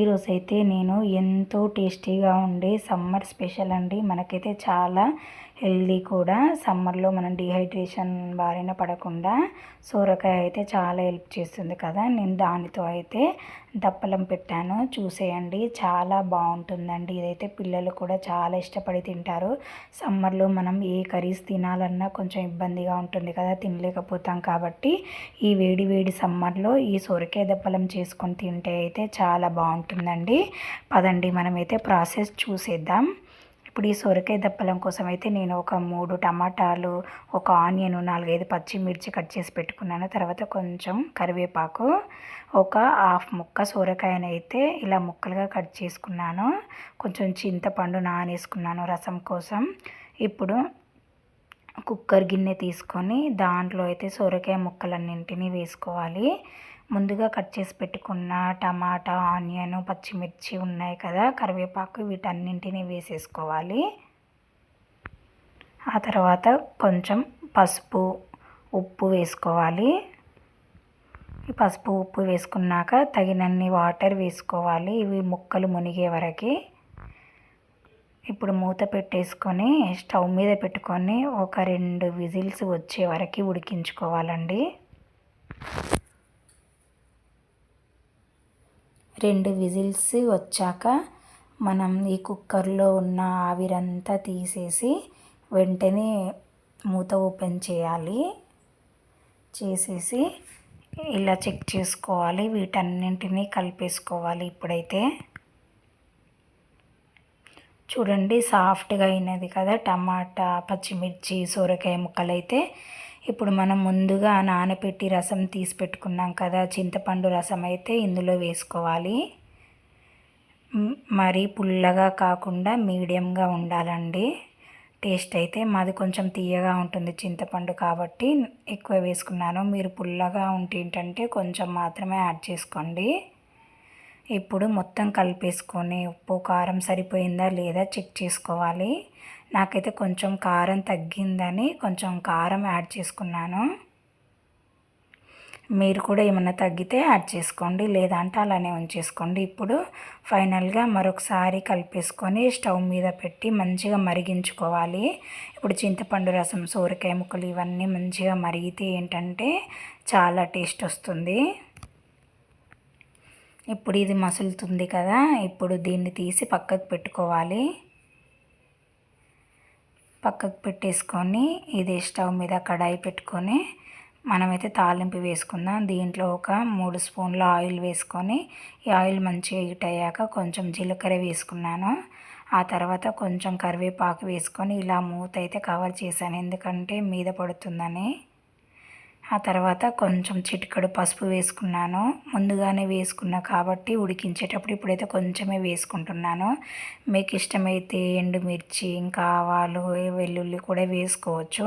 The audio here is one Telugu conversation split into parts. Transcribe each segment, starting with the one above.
ఈరోజైతే నేను ఎంతో టేస్టీగా ఉండే సమ్మర్ స్పెషల్ అండి. మనకైతే చాలా హెల్దీ కూడా. సమ్మర్లో మనం డిహైడ్రేషన్ బారిన పడకుండా సోరకాయ అయితే చాలా హెల్ప్ చేస్తుంది కదా. నేను దానితో అయితే దప్పలం పెట్టాను. చూసేయండి చాలా బాగుంటుందండి. ఇదైతే పిల్లలు కూడా చాలా ఇష్టపడి తింటారు. సమ్మర్లో మనం ఏ కర్రీస్ తినాలన్నా కొంచెం ఇబ్బందిగా ఉంటుంది కదా తినలేకపోతాం కాబట్టి ఈ వేడి వేడి సమ్మర్లో ఈ సొరకాయ దప్పలం చేసుకొని తింటే అయితే చాలా బాగుంటుంది. ఉంటుందండి. పదండి మనమైతే ప్రాసెస్ చూసేద్దాం. ఇప్పుడు ఈ సొరకాయ దప్పలం కోసం అయితే నేను ఒక మూడు టమాటాలు ఒక ఆనియన్ నాలుగైదు పచ్చిమిర్చి కట్ చేసి పెట్టుకున్నాను. తర్వాత కొంచెం కరివేపాకు ఒక హాఫ్ ముక్క సొరకాయని అయితే ఇలా ముక్కలుగా కట్ చేసుకున్నాను. కొంచెం చింతపండు నానేసుకున్నాను రసం కోసం. ఇప్పుడు కుక్కర్ గిన్నె తీసుకొని దాంట్లో అయితే సొరకాయ ముక్కలన్నింటినీ వేసుకోవాలి. ముందుగా కట్ చేసి పెట్టుకున్న టమాటా ఆనియన్ పచ్చిమిర్చి ఉన్నాయి కదా కరివేపాకు వీటన్నింటినీ వేసేసుకోవాలి. ఆ తర్వాత కొంచెం పసుపు ఉప్పు వేసుకోవాలి. ఈ పసుపు ఉప్పు వేసుకున్నాక తగినన్ని వాటర్ వేసుకోవాలి ఇవి ముక్కలు మునిగే వరకు. ఇప్పుడు మూత పెట్టేసుకొని స్టవ్ మీద పెట్టుకొని ఒక రెండు విజిల్స్ వచ్చే వరకు ఉడికించుకోవాలండి. రెండు విజిల్స్ వచ్చాక మనం ఈ కుక్కర్లో ఉన్న ఆవిరంతా తీసేసి వెంటనే మూత ఓపెన్ చేయాలి. చేసేసి ఇలా చెక్ చేసుకోవాలి. వీటన్నింటినీ కలిపేసుకోవాలి ఇప్పుడైతే. చూడండి సాఫ్ట్గా అయినది కదా టమాటా పచ్చిమిర్చి సొరకాయ ముక్కలు అయితే ఇప్పుడు మనం ముందుగా నానబెట్టి రసం తీసి పెట్టుకున్నాం కదా చింతపండు రసం అయితే ఇందులో వేసుకోవాలి. మరి పుల్లగా కాకుండా మీడియంగా ఉండాలండి. టేస్ట్ అయితే మాది కొంచెం తీయగా ఉంటుంది చింతపండు కాబట్టి ఎక్కువ వేసుకున్నాను. మీరు పుల్లగా ఉంటేంటంటే కొంచెం మాత్రమే యాడ్ చేసుకోండి. ఇప్పుడు మొత్తం కలిపేసుకొని ఉప్పు కారం సరిపోయిందా లేదా చెక్ చేసుకోవాలి. నాకైతే కొంచెం కారం తగ్గిందని కొంచెం కారం యాడ్ చేసుకున్నాను. మీరు కూడా ఏమైనా తగ్గితే యాడ్ చేసుకోండి లేదంటే అలానే ఉంచేసుకోండి. ఇప్పుడు ఫైనల్గా మరొకసారి కలిపేసుకొని స్టవ్ మీద పెట్టి మంచిగా మరిగించుకోవాలి. ఇప్పుడు చింతపండు రసం సోరకాయ ముక్కలు ఇవన్నీ మంచిగా మరిగితే ఏంటంటే చాలా టేస్ట్ వస్తుంది. ఇప్పుడు ఇది మసులుతుంది కదా ఇప్పుడు దీన్ని తీసి పక్కకు పెట్టుకోవాలి. పక్కకు పెట్టేసుకొని ఇది స్టవ్ మీద కడాయి పెట్టుకొని మనమైతే తాలింపు వేసుకుందాం. దీంట్లో ఒక మూడు స్పూన్ల ఆయిల్ వేసుకొని ఈ ఆయిల్ మంచిగా హీట్ అయ్యాక కొంచెం జీలకర్ర వేసుకున్నాను. ఆ తర్వాత కొంచెం కరివేపాకు వేసుకొని ఇలా మూత అయితే కవర్ చేశాను. ఎందుకంటే మీద పడుతుందని. ఆ తర్వాత కొంచెం చిటికడు పసుపు వేసుకున్నాను. ముందుగానే వేసుకున్నా కాబట్టి ఉడికించేటప్పుడు ఇప్పుడైతే కొంచెమే వేసుకుంటున్నాను. మీకు ఇష్టమైతే ఎండుమిర్చి ఇంకా ఆవాలు వెల్లుల్లి కూడా వేసుకోవచ్చు.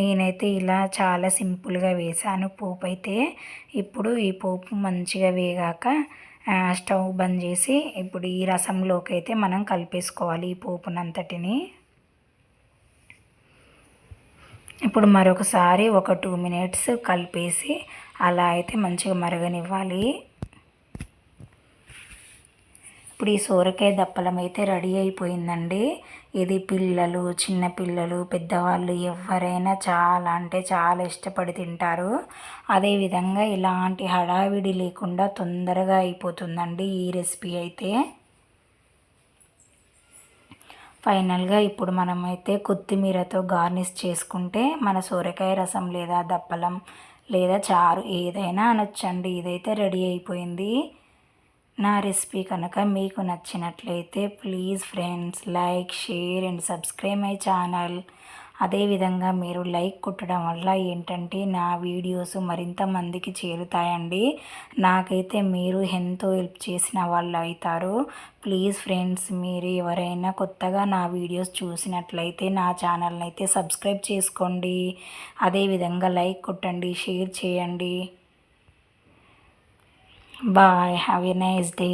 నేనైతే ఇలా చాలా సింపుల్గా వేసాను పోపు అయితే ఇప్పుడు ఈ పోపు మంచిగా వేగాక స్టవ్ బంద్ చేసి ఇప్పుడు ఈ రసంలోకి అయితే మనం కలిపేసుకోవాలి ఈ పోపునంతటిని. ఇప్పుడు మరొకసారి ఒక టూ మినిట్స్ కలిపేసి అలా అయితే మంచిగా మరగనివ్వాలి. ఇప్పుడు ఈ సోరకాయ దప్పలం అయితే రెడీ అయిపోయిందండి. ఇది పిల్లలు చిన్నపిల్లలు పెద్దవాళ్ళు ఎవరైనా చాలా అంటే చాలా ఇష్టపడి తింటారు. అదేవిధంగా ఇలాంటి హడావిడి లేకుండా తొందరగా అయిపోతుందండి ఈ రెసిపీ అయితే. ఫైనల్గా ఇప్పుడు మనమైతే కొత్తిమీరతో గార్నిష్ చేసుకుంటే మన సొరకాయ రసం లేదా దప్పలం లేదా చారు ఏదైనా అనొచ్చండి. ఇదైతే రెడీ అయిపోయింది. నా రెసిపీ కనుక మీకు నచ్చినట్లయితే please friends like share and subscribe my channel. అదేవిధంగా మీరు లైక్ కొట్టడం వల్ల ఏంటంటే నా వీడియోస్ మరింత మందికి చేరుతాయండి. నాకైతే మీరు ఎంతో హెల్ప్ చేసిన వాళ్ళు అవుతారు. ప్లీజ్ ఫ్రెండ్స్ మీరు ఎవరైనా కొత్తగా నా వీడియోస్ చూసినట్లయితే నా ఛానల్ని అయితే సబ్స్క్రైబ్ చేసుకోండి. అదేవిధంగా లైక్ కొట్టండి షేర్ చేయండి. Bye have a nice day.